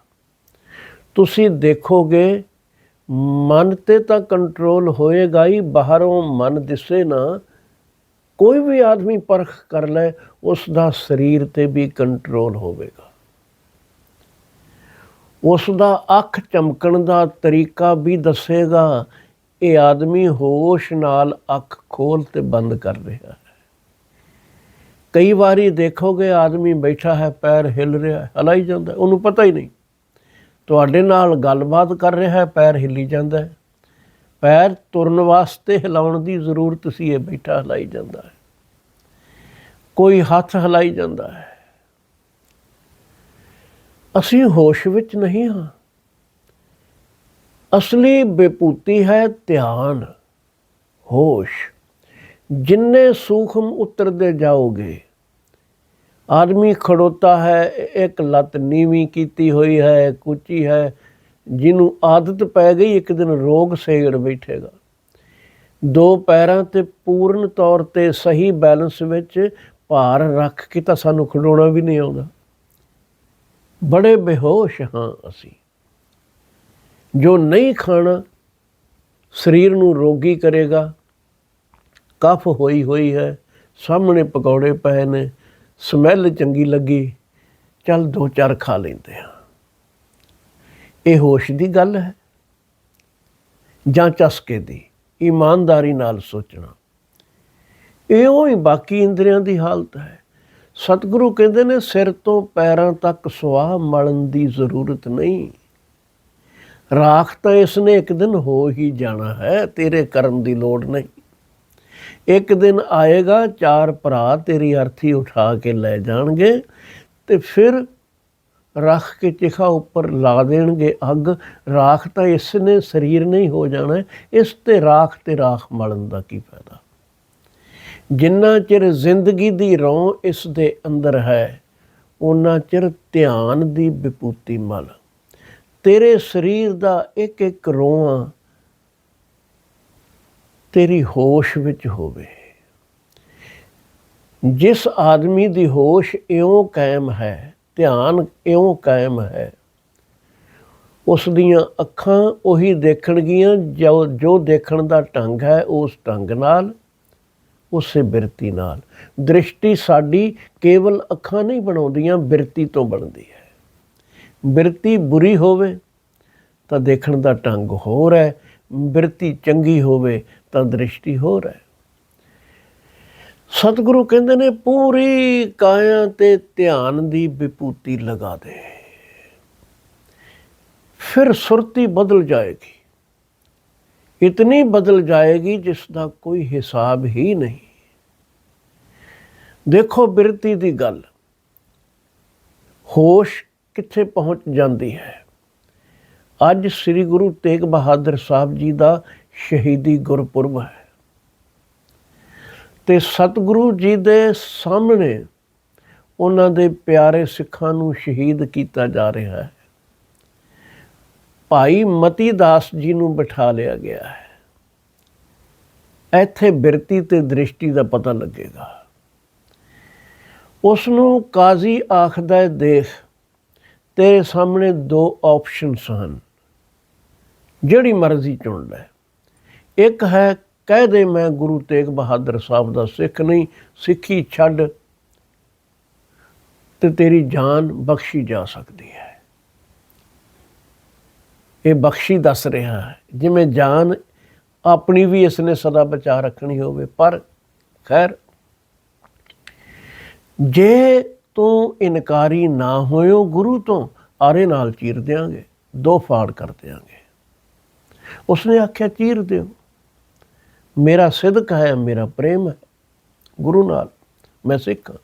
ਤੁਸੀਂ ਦੇਖੋਗੇ ਮਨ ਤੇ ਤਾਂ ਕੰਟਰੋਲ ਹੋਏਗਾ ਹੀ, ਬਾਹਰੋਂ ਮਨ ਦਿਸੇ ਨਾ। ਕੋਈ ਵੀ ਆਦਮੀ ਪਰਖ ਕਰ ਲੈ ਉਸ ਦਾ ਸਰੀਰ ਤੇ ਵੀ ਕੰਟਰੋਲ ਹੋਵੇਗਾ। ਉਸ ਦਾ ਅੱਖ ਚਮਕਣ ਦਾ ਤਰੀਕਾ ਵੀ ਦੱਸੇਗਾ। ਇਹ ਆਦਮੀ ਹੋਸ਼ ਨਾਲ ਅੱਖ ਖੋਲ ਤੇ ਬੰਦ ਕਰ ਰਿਹਾ ਹੈ। ਕਈ ਵਾਰੀ ਦੇਖੋਗੇ, ਆਦਮੀ ਬੈਠਾ ਹੈ, ਪੈਰ ਹਿਲ ਰਿਹਾ ਹੈ, ਹਲਾਈ ਜਾਂਦਾ ਉਹਨੂੰ ਪਤਾ ਹੀ ਨਹੀਂ। ਤੁਹਾਡੇ ਨਾਲ ਗੱਲਬਾਤ ਕਰ ਰਿਹਾ ਹੈ, ਪੈਰ ਹਿੱਲੀ ਜਾਂਦਾ ਹੈ। ਪੈਰ ਤੁਰਨ ਵਾਸਤੇ ਹਿਲਾਉਣ ਦੀ ਜ਼ਰੂਰਤ ਸੀ, ਇਹ ਬੈਠਾ ਹਲਾਈ ਜਾਂਦਾ ਹੈ। ਕੋਈ ਹੱਥ ਹਲਾਈ ਜਾਂਦਾ ਹੈ। ਅਸੀਂ ਹੋਸ਼ ਵਿੱਚ ਨਹੀਂ ਹਾਂ। ਅਸਲੀ ਬੇਪੂਤੀ ਹੈ ਧਿਆਨ, ਹੋਸ਼। ਜਿੰਨੇ ਸੂਖਮ ਉਤਰਦੇ ਜਾਓਗੇ ਆਦਮੀ ਖੜੋਤਾ ਹੈ, ਇੱਕ ਲੱਤ ਨੀਵੀਂ ਕੀਤੀ ਹੋਈ ਹੈ, ਕੁੱਚੀ ਹੈ, ਜਿਹਨੂੰ ਆਦਤ ਪੈ ਗਈ, ਇੱਕ ਦਿਨ ਰੋਗ ਸੇੜ ਬੈਠੇਗਾ। ਦੋ ਪੈਰਾਂ ਤੇ ਪੂਰਨ ਤੌਰ ਤੇ ਸਹੀ ਬੈਲੈਂਸ ਵਿੱਚ ਭਾਰ ਰੱਖ ਕੇ ਤਾਂ ਸਾਨੂੰ ਖੜੋਣਾ ਵੀ ਨਹੀਂ ਆਉਂਦਾ। ਬੜੇ ਬੇਹੋਸ਼ ਹਾਂ ਅਸੀਂ। ਜੋ ਨਹੀਂ ਖਾਣਾ ਸਰੀਰ ਨੂੰ ਰੋਗੀ ਕਰੇਗਾ। ਕਫ ਹੋਈ ਹੋਈ ਹੈ, ਸਾਹਮਣੇ ਪਕੌੜੇ ਪਏ ਨੇ ਸਮੈਲ ਚੰਗੀ ਲੱਗੀ, ਚੱਲ ਦੋ ਚਾਰ ਖਾ ਲੈਂਦੇ ਆ ਇਹ ਹੋਸ਼ ਦੀ ਗੱਲ ਹੈ ਜਾਂ ਚਸਕੇ ਦੀ? ਇਮਾਨਦਾਰੀ ਨਾਲ ਸੋਚਣਾ। ਇਹੋ ਹੀ ਬਾਕੀ ਇੰਦਰੀਆਂ ਦੀ ਹਾਲਤ ਹੈ। ਸਤਿਗੁਰੂ ਕਹਿੰਦੇ ਨੇ, ਸਿਰ ਤੋਂ ਪੈਰਾਂ ਤੱਕ ਸੁਆਹ ਮਲਣ ਦੀ ਜ਼ਰੂਰਤ ਨਹੀਂ। ਰਾਖ ਤਾਂ ਇਸ ਨੇ ਇੱਕ ਦਿਨ ਹੋ ਹੀ ਜਾਣਾ ਹੈ, ਤੇਰੇ ਕਰਨ ਦੀ ਲੋੜ ਨਹੀਂ। ਇੱਕ ਦਿਨ ਆਏਗਾ, ਚਾਰ ਭਰਾ ਤੇਰੀ ਅਰਥੀ ਉਠਾ ਕੇ ਲੈ ਜਾਣਗੇ ਤੇ ਫਿਰ ਰੱਖ ਕੇ ਚਿਖਾ ਉੱਪਰ ਲਾ ਦੇਣਗੇ ਅੱਗ। ਰਾਖ ਤਾਂ ਇਸ ਨੇ ਸਰੀਰ ਨਹੀਂ ਹੋ ਜਾਣਾ, ਇਸ ਤੇ ਰਾਖ ਤੇ ਰਾਖ ਮਲਣ ਦਾ ਕੀ ਫਾਇਦਾ? ਜਿੰਨਾ ਚਿਰ ਜ਼ਿੰਦਗੀ ਦੀ ਰੌਂ ਇਸ ਦੇ ਅੰਦਰ ਹੈ ਉਹਨਾਂ ਚਿਰ ਧਿਆਨ ਦੀ ਵਿਪੂਤੀ ਮਲ। ਤੇਰੇ ਸਰੀਰ ਦਾ ਇੱਕ ਇੱਕ ਰੋਆ ਤੇਰੀ ਹੋਸ਼ ਵਿੱਚ ਹੋਵੇ। ਜਿਸ ਆਦਮੀ ਦੀ ਹੋਸ਼ ਇਉਂ ਕਾਇਮ ਹੈ, ਧਿਆਨ ਇਉਂ ਕਾਇਮ ਹੈ, ਉਸ ਦੀਆਂ ਅੱਖਾਂ ਉਹੀ ਦੇਖਣਗੀਆਂ, ਜੋ ਜੋ ਦੇਖਣ ਦਾ ਢੰਗ ਹੈ, ਉਸ ਢੰਗ ਨਾਲ, ਉਸੇ ਬਿਰਤੀ ਨਾਲ। ਦ੍ਰਿਸ਼ਟੀ ਸਾਡੀ ਕੇਵਲ ਅੱਖਾਂ ਨਹੀਂ ਬਣਾਉਂਦੀਆਂ, ਬਿਰਤੀ ਤੋਂ ਬਣਦੀ ਹੈ। ਬਿਰਤੀ ਬੁਰੀ ਹੋਵੇ ਤਾਂ ਦੇਖਣ ਦਾ ਢੰਗ ਹੋਰ ਹੈ, ਬਿਰਤੀ ਚੰਗੀ ਹੋਵੇ ਤਾਂ ਦ੍ਰਿਸ਼ਟੀ ਹੋਰ ਹੈ ਸਤਿਗੁਰੂ ਕਹਿੰਦੇ ਨੇ, ਪੂਰੀ ਕਾਇਆ ਤੇ ਧਿਆਨ ਦੀ ਵਿਪੂਤੀ ਲਗਾ ਦੇ। ਫਿਰ ਸੁਰਤੀ ਬਦਲ ਜਾਏਗੀ। ਇਤਨੀ ਬਦਲ ਜਾਏਗੀ ਜਿਸ ਦਾ ਕੋਈ ਹਿਸਾਬ ਹੀ ਨਹੀਂ। ਦੇਖੋ ਬਿਰਤੀ ਦੀ ਗੱਲ। ਹੋਸ਼ ਕਿੱਥੇ ਪਹੁੰਚ ਜਾਂਦੀ ਹੈ? ਅੱਜ ਸ੍ਰੀ ਗੁਰੂ ਤੇਗ ਬਹਾਦਰ ਸਾਹਿਬ ਜੀ ਦਾ ਸ਼ਹੀਦੀ ਗੁਰਪੁਰਬ ਹੈ। ਤੇ ਸਤਿਗੁਰੂ ਜੀ ਦੇ ਸਾਹਮਣੇ ਉਹਨਾਂ ਦੇ ਪਿਆਰੇ ਸਿੱਖਾਂ ਨੂੰ ਸ਼ਹੀਦ ਕੀਤਾ ਜਾ ਰਿਹਾ ਹੈ। ਭਾਈ ਮਤੀ ਦਾਸ ਜੀ ਨੂੰ ਬਿਠਾ ਲਿਆ ਗਿਆ ਹੈ। ਇੱਥੇ ਬਿਰਤੀ ਤੇ ਦ੍ਰਿਸ਼ਟੀ ਦਾ ਪਤਾ ਲੱਗੇਗਾ। ਉਸ ਨੂੰ ਕਾਜ਼ੀ ਆਖਦਾ ਹੈ, ਦੇਖ, ਤੇਰੇ ਸਾਹਮਣੇ ਦੋ ਆਪਸ਼ਨਸ ਹਨ। ਜਿਹੜੀ ਮਰਜ਼ੀ ਚੁਣ ਲੈ। ਇੱਕ ਹੈ, ਕਹਿ ਦੇ ਮੈਂ ਗੁਰੂ ਤੇਗ ਬਹਾਦਰ ਸਾਹਿਬ ਦਾ ਸਿੱਖ ਨਹੀਂ, ਸਿੱਖੀ ਛੱਡ ਤੇ ਤੇਰੀ ਜਾਨ ਬਖਸ਼ੀ ਜਾ ਸਕਦੀ ਹੈ। ਇਹ ਬਖਸ਼ੀ ਦੱਸ ਰਿਹਾ ਹੈ, ਜਿਵੇਂ ਜਾਨ ਆਪਣੀ ਵੀ ਇਸ ਨੇ ਸਦਾ ਬਚਾ ਰੱਖਣੀ ਹੋਵੇ, ਪਰ ਖੈਰ, ਜੇ ਤੂੰ ਇਨਕਾਰੀ ਨਾ ਹੋਇਓ ਗੁਰੂ ਤੋਂ, ਆਰੇ ਨਾਲ ਚੀਰ ਦਿਆਂਗੇ, ਦੋ ਫਾੜ ਕਰ ਦਿਆਂਗੇ। ਉਸਨੇ ਆਖਿਆ, ਚੀਰ ਦਿਓ। ਮੇਰਾ ਸਿਦਕ ਹੈ, ਮੇਰਾ ਪ੍ਰੇਮ ਹੈ। ਗੁਰੂ ਨਾਲ ਮੈਂ ਸਿੱਖ ਹਾਂ।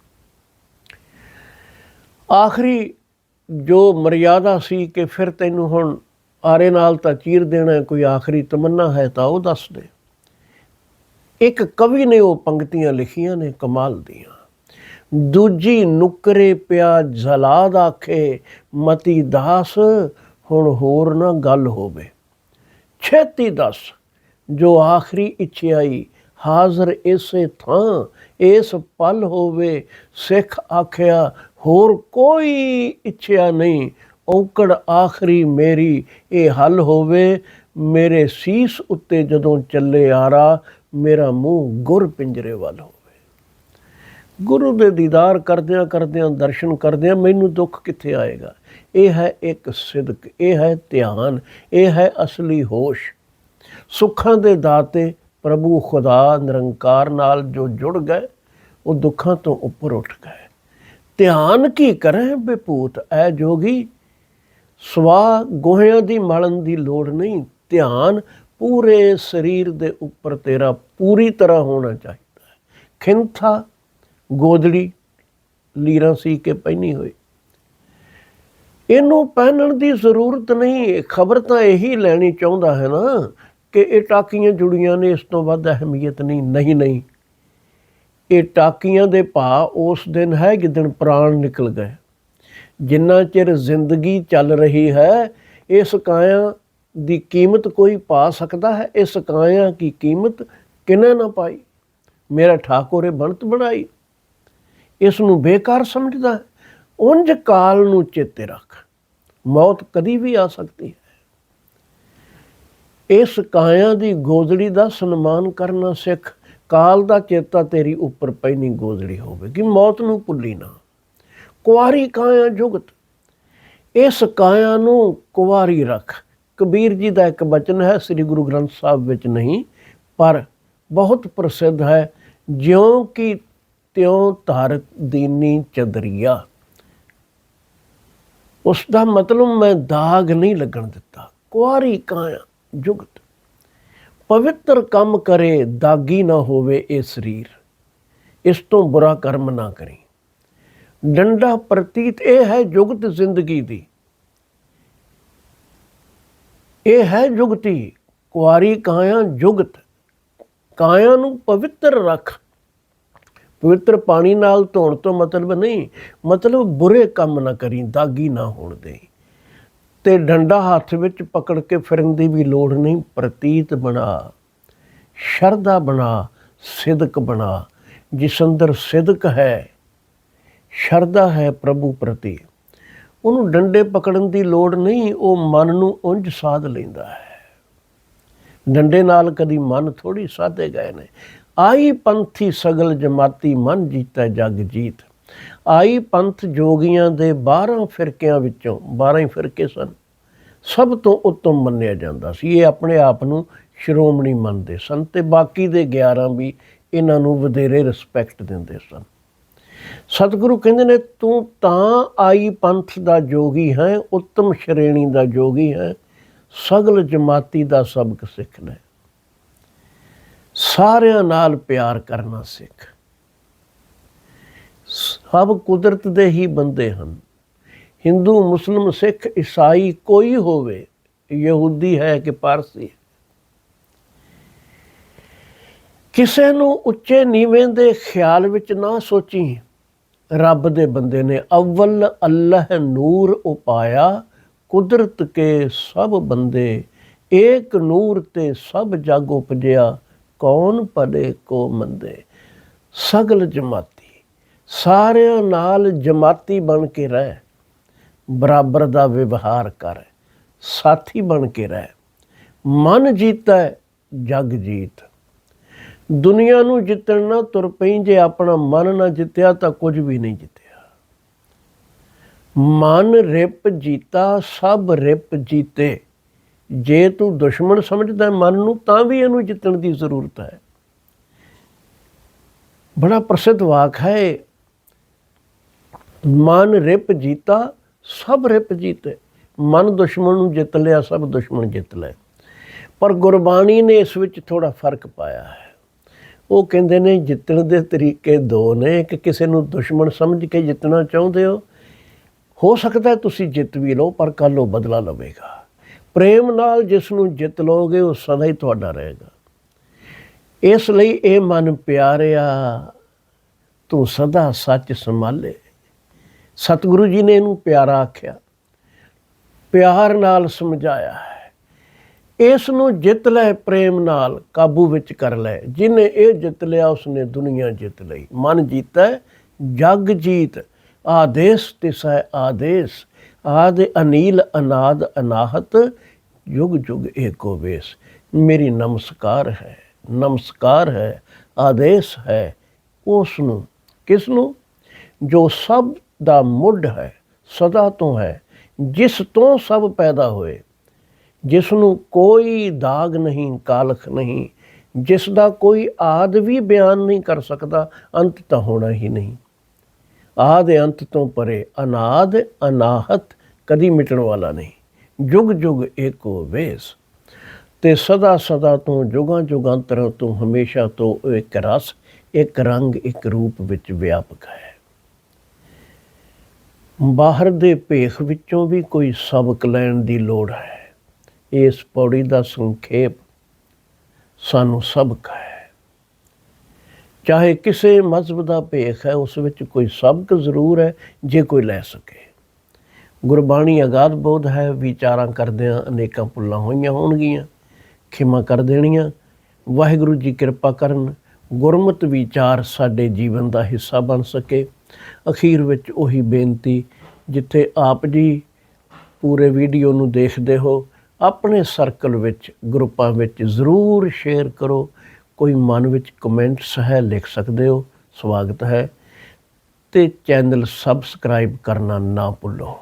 ਆਖਰੀ ਜੋ ਮਰਿਆਦਾ ਸੀ ਕਿ ਫਿਰ ਤੈਨੂੰ ਹੁਣ ਆਰੇ ਨਾਲ ਤਾਂ ਚੀਰ ਦੇਣਾ ਕੋਈ ਆਖਰੀ ਤਮੰਨਾ ਹੈ ਤਾਂ ਉਹ ਦੱਸ ਦੇ। ਇੱਕ ਕਵੀ ਨੇ ਉਹ ਪੰਕਤੀਆਂ ਲਿਖੀਆਂ ਨੇ, ਕਮਾਲ ਦੀਆਂ। ਦੂਜੀ ਨੁਕਰੇ ਪਿਆ ਜ਼ਲਾਦ ਆਖੇ, ਮਤੀ ਦਾਸ, ਹੁਣ ਹੋਰ ਨਾ ਗੱਲ ਹੋਵੇ। ਛੇਤੀ ਦੱਸ ਜੋ ਆਖਰੀ ਇੱਛਾਈ ਹਾਜ਼ਰ ਇਸੇ ਥਾਂ, ਇਸ ਪਲ ਹੋਵੇ, ਸਿੱਖ ਆਖਿਆ ਹੋਰ ਕੋਈ ਇੱਛਾ ਨਹੀਂ। ਔਕੜ ਆਖਰੀ ਮੇਰੀ ਇਹ ਹੱਲ ਹੋਵੇ, ਮੇਰੇ ਸੀਸ ਉੱਤੇ ਜਦੋਂ ਚੱਲੇ ਆਰਾ, ਮੇਰਾ ਮੂੰਹ ਗੁਰ ਪਿੰਜਰੇ ਵੱਲ ਹੋਵੇ। ਗੁਰੂ ਦੇ ਦੀਦਾਰ ਕਰਦਿਆਂ ਕਰਦਿਆਂ, ਦਰਸ਼ਨ ਕਰਦਿਆਂ ਮੈਨੂੰ ਦੁੱਖ ਕਿੱਥੇ ਆਏਗਾ? ਇਹ ਹੈ ਇੱਕ ਸਿਦਕ, ਇਹ ਹੈ ਧਿਆਨ, ਇਹ ਹੈ ਅਸਲੀ ਹੋਸ਼। ਸੁੱਖਾਂ ਦੇ ਦਾਤੇ ਪ੍ਰਭੂ ਖੁਦਾ ਨਿਰੰਕਾਰ ਨਾਲ ਜੋ ਜੁੜ ਗਏ, ਉਹ ਦੁੱਖਾਂ ਤੋਂ ਉੱਪਰ ਉੱਠ ਗਏ। ਧਿਆਨ ਕੀ ਕਰੇ ਬੇਪੂਤ ਐ ਜੋਗੀ? ਸਵਾ ਗੋਹਿਆਂ ਦੀ ਮਲਣ ਦੀ ਲੋੜ ਨਹੀਂ। ਧਿਆਨ ਪੂਰੇ ਸਰੀਰ ਦੇ ਉੱਪਰ ਤੇਰਾ ਪੂਰੀ ਤਰ੍ਹਾਂ ਹੋਣਾ ਚਾਹੀਦਾ ਹੈ। ਖਿੰਥਾ ਗੋਦੜੀ ਲੀਰਾਂ ਸੀ ਕੇ ਪਹਿਨੀ ਹੋਈ। ਇਹਨੂੰ ਪਹਿਨਣ ਦੀ ਜ਼ਰੂਰਤ ਨਹੀਂ। ਖਬਰ ਤਾਂ ਇਹੀ ਲੈਣੀ ਚਾਹੁੰਦਾ ਹੈ ਨਾ। ਕਿ ਇਹ ਟਾਕੀਆਂ ਜੁੜੀਆਂ ਨੇ, ਇਸ ਤੋਂ ਵੱਧ ਅਹਿਮੀਅਤ ਨਹੀਂ ਨਹੀਂ ਨਹੀਂ। ਇਹ ਟਾਕੀਆਂ ਦੇ ਭਾ ਉਸ ਦਿਨ ਹੈ ਜਿੱਦਣ ਪ੍ਰਾਣ ਨਿਕਲ ਗਏ। ਜਿੰਨਾ ਚਿਰ ਜ਼ਿੰਦਗੀ ਚੱਲ ਰਹੀ ਹੈ, ਇਸ ਕਾਇਆ ਦੀ ਕੀਮਤ ਕੋਈ ਪਾ ਸਕਦਾ ਹੈ? ਇਸ ਕਾਇਆ ਕੀ ਕੀਮਤ ਕਿਨੇ ਨਾ ਪਾਈ? ਮੇਰਾ ਠਾਕੁਰੇ ਬਣਤ ਬਣਾਈ। ਇਸ ਨੂੰ ਬੇਕਾਰ ਸਮਝਦਾ ਉਂਝ ਕਾਲ ਨੂੰ ਚੇਤੇ ਰੱਖ। ਮੌਤ ਕਦੀ ਵੀ ਆ ਸਕਦੀ ਹੈ। ਇਸ ਕਾਇਆ ਦੀ ਗੋਦੜੀ ਦਾ ਸਨਮਾਨ ਕਰਨਾ ਸਿੱਖ, ਕਾਲ ਦਾ ਚੇਤਾ ਤੇਰੀ ਉੱਪਰ ਪੈਣੀ ਗੋਦੜੀ ਹੋਵੇ, ਕਿ ਮੌਤ ਨੂੰ ਭੁੱਲੀ ਨਾ। ਕੁਆਰੀ ਕਾਇਆ ਜੁਗਤ, ਇਸ ਕਾਇਆ ਨੂੰ ਕੁਵਾਰੀ ਰੱਖ। ਕਬੀਰ ਜੀ ਦਾ ਇੱਕ ਬਚਨ ਹੈ, ਸ੍ਰੀ ਗੁਰੂ ਗ੍ਰੰਥ ਸਾਹਿਬ ਵਿੱਚ ਨਹੀਂ, ਪਰ ਬਹੁਤ ਪ੍ਰਸਿੱਧ ਹੈ, ਜਿਉਂ ਕਿ ਤਿਉਂ ਧਾਰਤ ਦੀਨੀ ਚਦਰੀਆ। ਉਸ ਦਾ ਮਤਲਬ ਮੈਂ ਦਾਗ ਨਹੀਂ ਲੱਗਣ ਦਿੱਤਾ। ਕੁਆਰੀ ਕਾਇਆ ਜੁਗਤ। ਪਵਿੱਤਰ ਕੰਮ ਕਰੇ, ਦਾਗੀ ਨਾ ਹੋਵੇ ਇਹ ਸਰੀਰ। ਇਸ ਤੋਂ ਬੁਰਾ ਕਰਮ ਨਾ ਕਰੀ। ਡੰਡਾ ਪ੍ਰਤੀਤ ਇਹ ਹੈ ਜੁਗਤ ਜ਼ਿੰਦਗੀ ਦੀ। ਇਹ ਹੈ ਜੁਗਤੀ। ਕੁਆਰੀ ਕਾਇਆ ਜੁਗਤ। ਕਾਇਆ ਨੂੰ ਪਵਿੱਤਰ ਰੱਖ। ਪਵਿੱਤਰ ਪਾਣੀ ਨਾਲ ਧੋਣ ਤੋਂ ਮਤਲਬ ਨਹੀਂ, ਮਤਲਬ ਬੁਰੇ ਕੰਮ ਨਾ ਕਰੀ, ਦਾਗੀ ਨਾ ਹੋਣ ਦੇ ਤੇ ਡੰਡਾ ਹੱਥ ਵਿੱਚ ਪਕੜ ਕੇ ਫਿਰਨ ਦੀ ਵੀ ਲੋੜ ਨਹੀਂ, ਪ੍ਰਤੀਤ ਬਣਾ, ਸ਼ਰਧਾ ਬਣਾ, ਸਿਦਕ ਬਣਾ। ਜਿਸ ਅੰਦਰ ਸਿਦਕ ਹੈ, ਸ਼ਰਧਾ ਹੈ ਪ੍ਰਭੂ ਪ੍ਰਤੀ। ਉਹਨੂੰ ਡੰਡੇ ਪਕੜਨ ਦੀ ਲੋੜ ਨਹੀਂ, ਉਹ ਮਨ ਨੂੰ ਉਂਝ ਸਾਧ ਲੈਂਦਾ ਹੈ। ਡੰਡੇ ਨਾਲ ਕਦੀ ਮਨ ਥੋੜੀ ਸਾਧੇ ਗਏ ਨੇ। ਆਈ ਪੰਥੀ ਸਗਲ ਜਮਾਤੀ ਮਨ ਜੀਤਾ ਜਗ ਜੀਤ। ਆਈ ਪੰਥ ਜੋਗੀਆਂ ਦੇ 12 ਫਿਰਕਿਆਂ ਵਿੱਚੋਂ 12 ਹੀ ਫਿਰਕੇ ਸਨ। ਸਭ ਤੋਂ ਉੱਤਮ ਮੰਨਿਆ ਜਾਂਦਾ ਸੀ। ਇਹ ਆਪਣੇ ਆਪ ਨੂੰ ਸ਼੍ਰੋਮਣੀ ਮੰਨਦੇ ਸਨ ਤੇ ਬਾਕੀ ਦੇ 11 ਵੀ ਇਹਨਾਂ ਨੂੰ ਵਧੇਰੇ ਰਿਸਪੈਕਟ ਦਿੰਦੇ ਸਨ। ਸਤਿਗੁਰੂ ਕਹਿੰਦੇ ਨੇ, ਤੂੰ ਤਾਂ ਆਈ ਪੰਥ ਦਾ ਜੋਗੀ ਹੈ, ਉੱਤਮ ਸ਼੍ਰੇਣੀ ਦਾ ਜੋਗੀ ਹੈ, ਸਗਲ ਜਮਾਤੀ ਦਾ ਸਬਕ ਸਿੱਖ ਲੈ। ਸਾਰਿਆਂ ਨਾਲ ਪਿਆਰ ਕਰਨਾ ਸਿੱਖ। ਸਭ ਕੁਦਰਤ ਦੇ ਹੀ ਬੰਦੇ ਹਨ। ਹਿੰਦੂ, ਮੁਸਲਮ, ਸਿੱਖ, ਈਸਾਈ ਕੋਈ ਹੋਵੇ, ਯਹੂਦੀ ਹੈ ਕਿ ਪਾਰਸੀ ਹੈ। ਕਿਸੇ ਨੂੰ ਉੱਚੇ ਨੀਵੇਂ ਦੇ ਖਿਆਲ ਵਿੱਚ ਨਾ ਸੋਚੀ, ਰੱਬ ਦੇ ਬੰਦੇ ਨੇ ਅਵਲ ਅੱਲਾਹ ਨੂਰ ਉਪਾਇਆ, ਕੁਦਰਤ ਕੇ ਸਭ ਬੰਦੇ, ਏਕ ਨੂਰ ਤੇ ਸਭ ਜਗ ਉਪਜਿਆ, ਕੌਣ ਭਲੇ ਕੋ ਮੰਦੇ। ਸਗਲ ਜਮਾਤੀ ਸਾਰਿਆਂ ਨਾਲ ਜਮਾਤੀ ਬਣ ਕੇ ਰਹਿ, ਬਰਾਬਰ ਦਾ ਵਿਵਹਾਰ ਕਰ, ਸਾਥੀ ਬਣ ਕੇ ਰਹਿ। ਮਨ ਜੀਤਾ, ਜਗ ਜੀਤ। ਦੁਨੀਆ ਨੂੰ ਜਿੱਤਣ ਨਾ ਤੁਰ ਪਈ, ਜੇ ਆਪਣਾ ਮਨ ਨਾ ਜਿੱਤਿਆ ਤਾਂ ਕੁਝ ਵੀ ਨਹੀਂ ਜਿੱਤਿਆ। ਮਨ ਰਿਪ ਜੀਤਾ, ਸਭ ਰਿਪ ਜੀਤੇ। ਜੇ ਤੂੰ ਦੁਸ਼ਮਣ ਸਮਝਦਾ ਮਨ ਨੂੰ, ਤਾਂ ਵੀ ਇਹਨੂੰ ਜਿੱਤਣ ਦੀ ਜ਼ਰੂਰਤ ਹੈ। ਬੜਾ ਪ੍ਰਸਿੱਧ ਵਾਕ ਹੈ ਇਹ। ਮਨ ਰਿਪ ਜੀਤਾ, ਸਭ ਰਿਪ ਜੀਤੇ। ਮਨ ਦੁਸ਼ਮਣ ਨੂੰ ਜਿੱਤ ਲਿਆ, ਸਭ ਦੁਸ਼ਮਣ ਜਿੱਤ ਲਏ। ਪਰ ਗੁਰਬਾਣੀ ਨੇ ਇਸ ਵਿੱਚ ਥੋੜਾ ਫ਼ਰਕ ਪਾਇਆ ਹੈ। ਉਹ ਕਹਿੰਦੇ ਨੇ, ਜਿੱਤਣ ਦੇ ਤਰੀਕੇ ਦੋ ਨੇ। ਇੱਕ ਕਿਸੇ ਨੂੰ ਦੁਸ਼ਮਣ ਸਮਝ ਕੇ ਜਿੱਤਣਾ ਚਾਹੁੰਦੇ ਹੋ। ਹੋ ਸਕਦਾ ਤੁਸੀਂ ਜਿੱਤ ਵੀ ਲਓ, ਪਰ ਕੱਲ੍ਹ ਉਹ ਬਦਲਾ ਲਵੇਗਾ। ਪ੍ਰੇਮ ਨਾਲ ਜਿਸ ਨੂੰ ਜਿੱਤ ਲਓਗੇ, ਉਹ ਸਦਾ ਹੀ ਤੁਹਾਡਾ ਰਹੇਗਾ। ਇਸ ਲਈ ਇਹ ਮਨ ਪਿਆਰਿਆ, ਤੂੰ ਸਦਾ ਸੱਚ ਸੰਭਾਲੇ। ਸਤਿਗੁਰੂ ਜੀ ਨੇ ਇਹਨੂੰ ਪਿਆਰਾ ਆਖਿਆ ਪਿਆਰ ਨਾਲ ਸਮਝਾਇਆ ਹੈ। ਇਸ ਨੂੰ ਜਿੱਤ ਲੈ ਪ੍ਰੇਮ ਨਾਲ ਕਾਬੂ ਵਿੱਚ ਕਰ ਲੈ। ਜਿਨੇ ਇਹ ਜਿੱਤ ਲਿਆ ਉਸਨੇ ਦੁਨੀਆ ਜਿੱਤ ਲਈ। ਮਨ ਜੀਤਾ ਹੈ, ਜਗ ਜੀਤ। ਆਦੇਸ਼ ਤਿਸੈ ਆਦੇਸ਼। ਆਦ ਅਨੀਲ ਅਨਾਦ ਅਨਾਹਤ। ਯੁਗ ਯੁਗ ਏਕੋ ਵੇਸ। ਮੇਰੀ ਨਮਸਕਾਰ ਹੈ ਨਮਸਕਾਰ ਹੈ ਆਦੇਸ਼ ਹੈ। ਉਸ ਨੂੰ ਕਿਸ ਨੂੰ ਜੋ ਸਭ ਦਾ ਮੁੱਢ ਹੈ, ਸਦਾ ਤੋਂ ਹੈ, ਜਿਸ ਤੋਂ ਸਭ ਪੈਦਾ ਹੋਏ। ਜਿਸ ਨੂੰ ਕੋਈ ਦਾਗ ਨਹੀਂ, ਕਾਲਖ ਨਹੀਂ, ਜਿਸ ਦਾ ਕੋਈ ਆਦ ਵੀ ਬਿਆਨ ਨਹੀਂ ਕਰ ਸਕਦਾ, ਅੰਤ ਤਾਂ ਹੋਣਾ ਹੀ ਨਹੀਂ। ਆਦ ਅੰਤ ਤੋਂ ਪਰੇ, ਅਨਾਦ ਅਨਾਹਤ ਕਦੀ ਮਿਟਣ ਵਾਲਾ ਨਹੀਂ। ਜੁਗ ਜੁਗ ਏਕੋ ਵੇਸ। ਤੇ ਸਦਾ ਸਦਾ ਤੋਂ ਜੁਗਾਂ ਜੁਗਾਂਤਰ ਤੋਂ ਹਮੇਸ਼ਾ ਤੋਂ ਇੱਕ ਰਸ, ਇੱਕ ਰੰਗ, ਇੱਕ ਰੂਪ ਵਿੱਚ ਵਿਆਪਕ ਹੈ। ਬਾਹਰ ਦੇ ਭੇਖ ਵਿੱਚੋਂ ਵੀ ਕੋਈ ਸਬਕ ਲੈਣ ਦੀ ਲੋੜ ਹੈ। ਇਸ ਪੌੜੀ ਦਾ ਸੰਖੇਪ ਸਾਨੂੰ ਸਬਕ ਹੈ। ਚਾਹੇ ਕਿਸੇ ਮਜ਼ਹਬ ਦਾ ਭੇਖ ਹੈ, ਉਸ ਵਿੱਚ ਕੋਈ ਸਬਕ ਜ਼ਰੂਰ ਹੈ, ਜੇ ਕੋਈ ਲੈ ਸਕੇ। ਗੁਰਬਾਣੀ ਅਗਾਧ ਬੋਧ ਹੈ, ਵਿਚਾਰਾਂ ਕਰਦਿਆਂ ਅਨੇਕਾਂ ਭੁੱਲਾਂ ਹੋਈਆਂ ਹੋਣਗੀਆਂ, ਖਿਮਾ ਕਰ ਦੇਣੀਆਂ, ਵਾਹਿਗੁਰੂ ਜੀ ਕਿਰਪਾ ਕਰਨ, ਗੁਰਮਤਿ ਵਿਚਾਰ ਸਾਡੇ ਜੀਵਨ ਦਾ ਹਿੱਸਾ ਬਣ ਸਕੇ। ਅਖੀਰ ਵਿੱਚ ਉਹੀ ਬੇਨਤੀ, ਜਿੱਥੇ ਆਪ ਜੀ ਪੂਰੇ ਵੀਡੀਓ ਨੂੰ ਦੇਖਦੇ ਹੋ, ਆਪਣੇ ਸਰਕਲ ਵਿੱਚ ਗਰੁੱਪਾਂ ਵਿੱਚ ਜ਼ਰੂਰ ਸ਼ੇਅਰ ਕਰੋ। ਕੋਈ ਮਨ ਵਿੱਚ ਕਮੈਂਟਸ ਹੈ ਲਿਖ ਸਕਦੇ ਹੋ। ਸਵਾਗਤ ਹੈ। ਤੇ ਚੈਨਲ ਸਬਸਕ੍ਰਾਈਬ ਕਰਨਾ ਨਾ ਭੁੱਲੋ।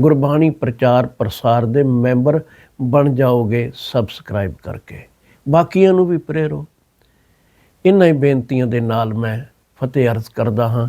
ਗੁਰਬਾਣੀ ਪ੍ਰਚਾਰ ਪ੍ਰਸਾਰ ਦੇ ਮੈਂਬਰ ਬਣ ਜਾਓਗੇ ਸਬਸਕ੍ਰਾਈਬ ਕਰਕੇ। ਬਾਕੀਆਂ ਨੂੰ ਵੀ ਪ੍ਰੇਰੋ। ਇਨ੍ਹਾਂ ਹੀ ਬੇਨਤੀਆਂ ਦੇ ਨਾਲ ਮੈਂ ਫਤਿਹ ਅਰਜ਼ ਕਰਦਾ ਹਾਂ।